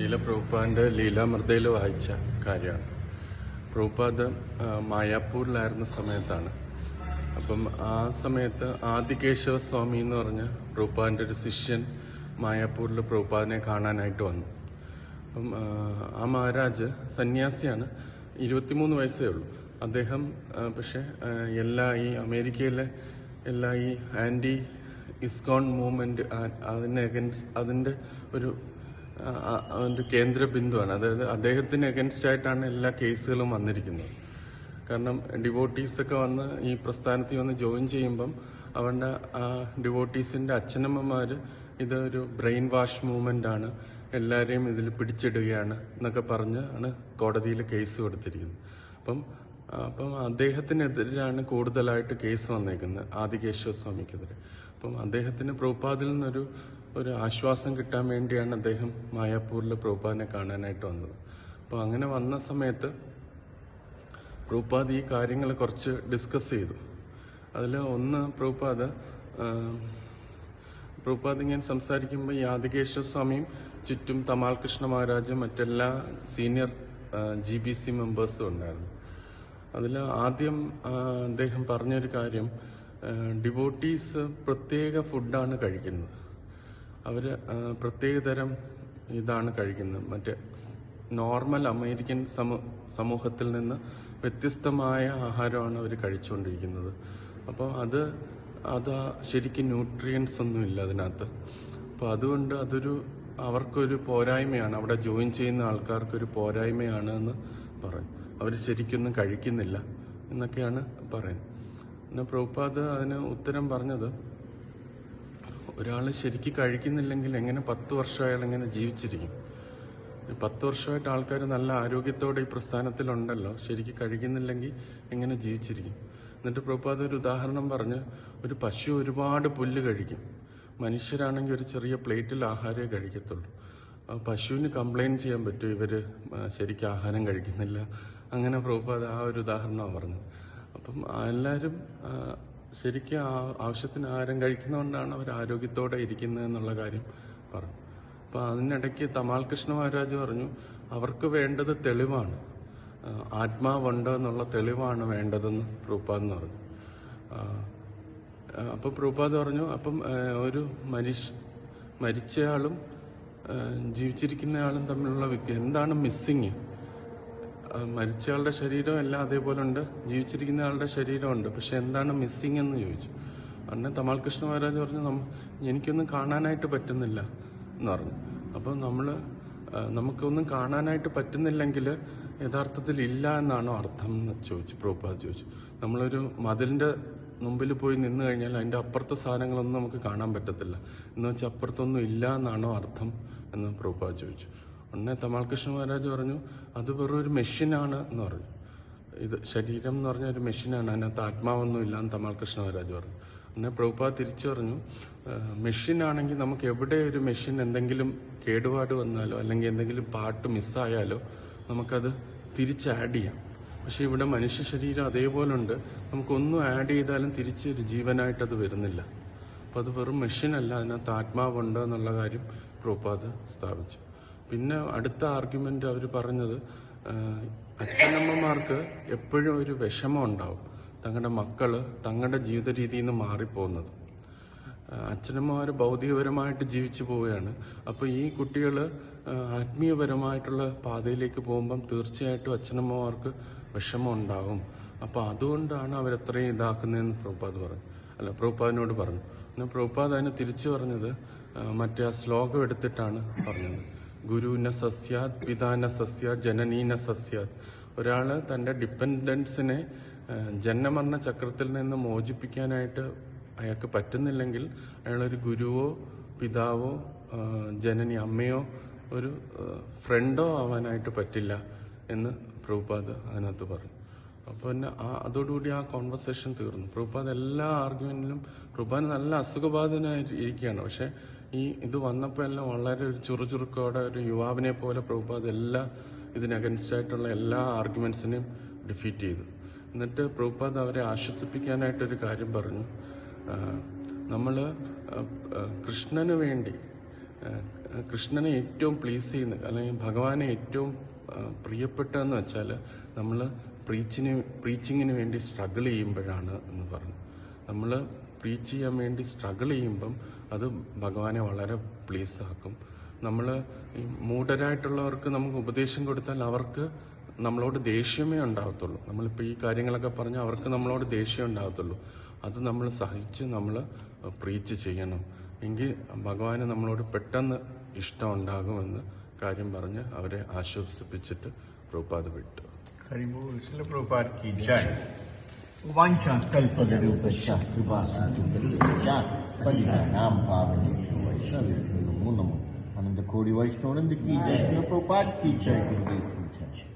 ശീല പ്രഭുപ്പാന്റെ ലീലാമൃതയിൽ വായിച്ച കാര്യമാണ്. പ്രഭുപാദ് മായാപ്പൂരിലായിരുന്ന സമയത്താണ്. അപ്പം ആ സമയത്ത് ആദികേശവ സ്വാമി എന്ന് പറഞ്ഞ പ്രഭുപാദിന്റെ ഒരു ശിഷ്യൻ മായാപ്പൂരിൽ പ്രഭുപാദിനെ കാണാനായിട്ട് വന്നു. അപ്പം ആ, മഹാരാജ് സന്യാസിയാണ്. ഇരുപത്തിമൂന്ന് വയസ്സേ ഉള്ളൂ. അദ്ദേഹം പക്ഷെ എല്ലാ ഈ അമേരിക്കയിലെ എല്ലാ ഈ ആന്റി ഇസ്കോൺ മൂവ്മെന്റ് അതിന് അതിന്റെ ഒരു ആ, കേന്ദ്ര ബിന്ദുവാണ്. അതായത് അദ്ദേഹത്തിന് അഗൻസ്റ്റ് ആയിട്ടാണ് എല്ലാ കേസുകളും വന്നിരിക്കുന്നത്. കാരണം ഡിവോട്ടീസൊക്കെ വന്ന് ഈ പ്രസ്ഥാനത്തിൽ വന്ന് ജോയിൻ ചെയ്യുമ്പം അവരുടെ ഡിവോട്ടീസിന്റെ അച്ഛനമ്മമാർ ഇത് ഒരു ബ്രെയിൻ വാഷ് മൂവ്മെന്റ് ആണ്. എല്ലാവരെയും ഇതിൽ പിടിച്ചിടുകയാണ് എന്നൊക്കെ പറഞ്ഞ് ആണ് കോടതിയിൽ കേസ് കൊടുത്തിരിക്കുന്നത്. അപ്പം അപ്പം അദ്ദേഹത്തിനെതിരെയാണ് കൂടുതലായിട്ട് കേസ് വന്നേക്കുന്നത് ആദികേശ്വര സ്വാമിക്കെതിരെ അപ്പം അദ്ദേഹത്തിന് പ്രഭുപാദിൽ നിന്നൊരു ഒരു ആശ്വാസം കിട്ടാൻ വേണ്ടിയാണ് അദ്ദേഹം മായാപ്പൂരിൽ പ്രഭുപാദിനെ കാണാനായിട്ട് വന്നത്. അപ്പം അങ്ങനെ വന്ന സമയത്ത് പ്രഭുപാദ് ഈ കാര്യങ്ങൾ കുറച്ച് ഡിസ്കസ് ചെയ്തു. അതിൽ ഒന്ന് പ്രഭുപാദ് ആം, പ്രഭുപാദ് ഇങ്ങനെ സംസാരിക്കുമ്പോൾ ഈ സ്വാമിയും ചുറ്റും തമാൽ കൃഷ്ണ മഹാരാജും മറ്റെല്ലാ സീനിയർ ജി ബി സി മെമ്പേഴ്സും ഉണ്ടായിരുന്നു. അതിൽ ആദ്യം അദ്ദേഹം പറഞ്ഞൊരു കാര്യം ഡിവോട്ടീസ് പ്രത്യേക ഫുഡാണ് കഴിക്കുന്നത്. അവർ പ്രത്യേക തരം ഇതാണ് കഴിക്കുന്നത്. മറ്റേ നോർമൽ അമേരിക്കൻ സമൂ സമൂഹത്തിൽ നിന്ന് വ്യത്യസ്തമായ ആഹാരമാണ് അവർ കഴിച്ചുകൊണ്ടിരിക്കുന്നത്. അപ്പോൾ അത് അത് ശരിക്കും ന്യൂട്രിയൻസ് ഒന്നും ഇല്ല അതിനകത്ത്. അപ്പോൾ അതുകൊണ്ട് അതൊരു അവർക്കൊരു പോരായ്മയാണ്. അവിടെ ജോയിൻ ചെയ്യുന്ന ആൾക്കാർക്കൊരു പോരായ്മയാണ് എന്ന് പറയും. അവർ ശരിക്കൊന്നും കഴിക്കുന്നില്ല എന്നൊക്കെയാണ് പറയുന്നത്. പിന്നെ പ്രഭുപാദ് അതിന് ഉത്തരം പറഞ്ഞത് ഒരാൾ ശരിക്ക് കഴിക്കുന്നില്ലെങ്കിൽ എങ്ങനെ പത്ത് വർഷം അയാൾ എങ്ങനെ ജീവിച്ചിരിക്കും പത്ത് വർഷമായിട്ട് ആൾക്കാർ നല്ല ആരോഗ്യത്തോടെ ഈ പ്രസ്ഥാനത്തിലുണ്ടല്ലോ ശരിക്ക് കഴിക്കുന്നില്ലെങ്കിൽ എങ്ങനെ ജീവിച്ചിരിക്കും? എന്നിട്ട് പ്രഭുപാദ് ഒരു ഉദാഹരണം പറഞ്ഞ് ഒരു പശു ഒരുപാട് പുല്ല് കഴിക്കും. മനുഷ്യരാണെങ്കിൽ ഒരു ചെറിയ പ്ലേറ്റിൽ ആഹാരമേ കഴിക്കത്തുള്ളൂ. പശുവിന് കംപ്ലൈന്റ് ചെയ്യാൻ പറ്റും ഇവർ ശരിക്കും ആഹാരം കഴിക്കുന്നില്ല. അങ്ങനെ പ്രഭുപാദ് ആ ഒരു ഉദാഹരണമാണ് പറഞ്ഞത്. അപ്പം എല്ലാവരും ശരിക്കും ആവശ്യത്തിന് ആഹാരം കഴിക്കുന്നതുകൊണ്ടാണ് അവർ ആരോഗ്യത്തോടെ ഇരിക്കുന്നത് എന്നുള്ള കാര്യം പറഞ്ഞു. അപ്പൊ അതിനിടയ്ക്ക് തമാൽ കൃഷ്ണ മഹാരാജ് പറഞ്ഞു അവർക്ക് വേണ്ടത് തെളിവാണ്. ആത്മാവുണ്ട് എന്നുള്ള തെളിവാണ് വേണ്ടതെന്ന് പ്രൂപ്പാദ് പറഞ്ഞു. അപ്പൊ പ്രൂപ്പാദ് പറഞ്ഞു അപ്പം ഒരു മരിഷ് മരിച്ചയാളും ജീവിച്ചിരിക്കുന്നയാളും തമ്മിലുള്ള വ്യത്യാസം എന്താണ് മിസ്സിങ്? മരിച്ചയാളുടെ ശരീരം എല്ലാം അതേപോലെ ഉണ്ട് ജീവിച്ചിരിക്കുന്ന ആളുടെ ശരീരമുണ്ട്. പക്ഷെ എന്താണ് മിസ്സിങ് എന്ന് ചോദിച്ചു. അന്നെ തമാൽ കൃഷ്ണ മഹാരാജ് പറഞ്ഞു എനിക്കൊന്നും കാണാനായിട്ട് പറ്റുന്നില്ല എന്ന് പറഞ്ഞു. അപ്പോൾ നമ്മൾ നമുക്കൊന്നും കാണാനായിട്ട് പറ്റുന്നില്ലെങ്കിൽ യഥാർത്ഥത്തിൽ ഇല്ല എന്നാണോ അർത്ഥം എന്ന് ചോദിച്ചു പ്രഭുപാദ് ചോദിച്ചു. നമ്മളൊരു മതിലിന്റെ മുമ്പിൽ പോയി നിന്ന് കഴിഞ്ഞാൽ അതിന്റെ അപ്പുറത്തെ സാധനങ്ങളൊന്നും നമുക്ക് കാണാൻ പറ്റത്തില്ല. എന്ന് വെച്ചാൽ അപ്പുറത്തൊന്നും ഇല്ല എന്നാണോ അർത്ഥം എന്ന് പ്രഭുപാദ് ചോദിച്ചു. ഉടനെ തമാൽ കൃഷ്ണ മഹാരാജ് പറഞ്ഞു അത് വെറും ഒരു മെഷീനാണ് എന്ന് പറഞ്ഞു. ഇത് ശരീരം എന്ന് പറഞ്ഞ ഒരു മെഷീനാണ് അതിനകത്ത് ആത്മാവൊന്നുമില്ല എന്ന് തമാൽ കൃഷ്ണ മഹാരാജ് പറഞ്ഞു. എന്നെ പ്രഭുപാ തിരിച്ചു പറഞ്ഞു മെഷീൻ ആണെങ്കിൽ നമുക്ക് എവിടെ ഒരു മെഷീൻ എന്തെങ്കിലും കേടുപാട് വന്നാലോ അല്ലെങ്കിൽ എന്തെങ്കിലും പാട്ട് മിസ്സായാലോ നമുക്കത് തിരിച്ച് ആഡ് ചെയ്യാം. പക്ഷെ ഇവിടെ മനുഷ്യ ശരീരം അതേപോലെ ഉണ്ട്. നമുക്കൊന്നും ആഡ് ചെയ്താലും തിരിച്ച് ഒരു ജീവനായിട്ട് അത് വരുന്നില്ല. അപ്പൊ അത് വെറും മെഷീൻ അല്ല അതിനകത്ത് ആത്മാവുണ്ട് എന്നുള്ള കാര്യം പ്രഭുപാദ് സ്ഥാപിച്ചു. പിന്നെ അടുത്ത ആർഗ്യുമെന്റ് അവർ പറഞ്ഞത് അച്ഛനമ്മമാർക്ക് എപ്പോഴും ഒരു വിഷമം ഉണ്ടാവും തങ്ങളുടെ മക്കൾ തങ്ങളുടെ ജീവിത രീതിയിൽ നിന്ന് മാറിപ്പോകുന്നത്. അച്ഛനമ്മമാർ ഭൗതികപരമായിട്ട് ജീവിച്ചു പോവുകയാണ്. അപ്പോൾ ഈ കുട്ടികൾ ആത്മീയപരമായിട്ടുള്ള പാതയിലേക്ക് പോകുമ്പം തീർച്ചയായിട്ടും അച്ഛനമ്മമാർക്ക് വിഷമം ഉണ്ടാവും. അപ്പോൾ അതുകൊണ്ടാണ് അവരത്രയും ഇതാക്കുന്നതെന്ന് പ്രഭുപാദ് പറഞ്ഞു. അല്ല പ്രഭുപാദിനോട് പറഞ്ഞു. എന്നാൽ പ്രഭുപാദ് അതിന് തിരിച്ചു പറഞ്ഞത് മറ്റേ ആ ശ്ലോകം എടുത്തിട്ടാണ് പറഞ്ഞത്. ഗുരുന സസ്യാത് പിതാന സസ്യാത് സസ്യാത്. ഒരാൾ തന്റെ ഡിപ്പെൻഡൻസിനെ ജന്മമരണ ചക്രത്തിൽ നിന്ന് മോചിപ്പിക്കാനായിട്ട് അയാൾക്ക് പറ്റുന്നില്ലെങ്കിൽ അയാളൊരു ഗുരുവോ പിതാവോ ജനനി അമ്മയോ ഒരു ഫ്രണ്ടോ ആവാനായിട്ട് പറ്റില്ല എന്ന് പ്രഭുപാദ് അതിനകത്ത് പറഞ്ഞു. അപ്പോൾ പിന്നെ ആ അതോടുകൂടി ആ കോൺവെർസേഷൻ തീർന്നു. പ്രഭുപാദ് എല്ലാ ആർഗ്യുമെന്റിലും പ്രഭുപാദ് നല്ല അസുഖബാധനായി ഇരിക്കുകയാണ്. പക്ഷെ ഈ ഇത് വന്നപ്പോൾ എല്ലാം വളരെ ഒരു ചുറുചുറുക്കോടെ ഒരു യുവാവിനെ പോലെ പ്രഭുപാദ് എല്ലാ ഇതിന് അഗൻസ്റ്റായിട്ടുള്ള എല്ലാ ആർഗ്യുമെന്റ്സിനെയും ഡിഫീറ്റ് ചെയ്തു. എന്നിട്ട് പ്രഭുപാദ് അവരെ ആശ്വസിപ്പിക്കാനായിട്ടൊരു കാര്യം പറഞ്ഞു. നമ്മൾ കൃഷ്ണന് വേണ്ടി കൃഷ്ണനെ ഏറ്റവും പ്ലീസ് ചെയ്യുന്ന അല്ലെങ്കിൽ ഭഗവാനെ ഏറ്റവും പ്രിയപ്പെട്ടതെന്ന് വെച്ചാൽ നമ്മൾ പ്രീച്ചിന് പ്രീച്ചിങ്ങിന് വേണ്ടി സ്ട്രഗിൾ ചെയ്യുമ്പോഴാണ് എന്ന് പറഞ്ഞു. നമ്മൾ പ്രീച്ച് ചെയ്യാൻ വേണ്ടി സ്ട്രഗിൾ ചെയ്യുമ്പം അത് ഭഗവാനെ വളരെ പ്ലീസ് ആക്കും. നമ്മൾ മൂഢരായിട്ടുള്ളവർക്ക് നമുക്ക് ഉപദേശം കൊടുത്താൽ അവർക്ക് നമ്മളോട് ദേഷ്യമേ ഉണ്ടാകത്തുള്ളൂ. നമ്മളിപ്പോൾ ഈ കാര്യങ്ങളൊക്കെ പറഞ്ഞാൽ അവർക്ക് നമ്മളോട് ദേഷ്യം ഉണ്ടാകത്തുള്ളൂ. അത് നമ്മൾ സഹിച്ച് നമ്മൾ പ്രീച്ച് ചെയ്യണം. എങ്കിൽ ഭഗവാന് നമ്മളോട് പെട്ടെന്ന് ഇഷ്ടം ഉണ്ടാകുമെന്ന് കാര്യം പറഞ്ഞ് അവരെ ആശ്വസിപ്പിച്ചിട്ട് പ്രൂപ്പാത് വിട്ടു. പ്രഭുപാദ് પરિણામ પામે વૈષ્ણવ નમો આનંદ કોડી વૈષ્ણવ કી જય? પ્રપાટ કી જય ગુરુદેવ છે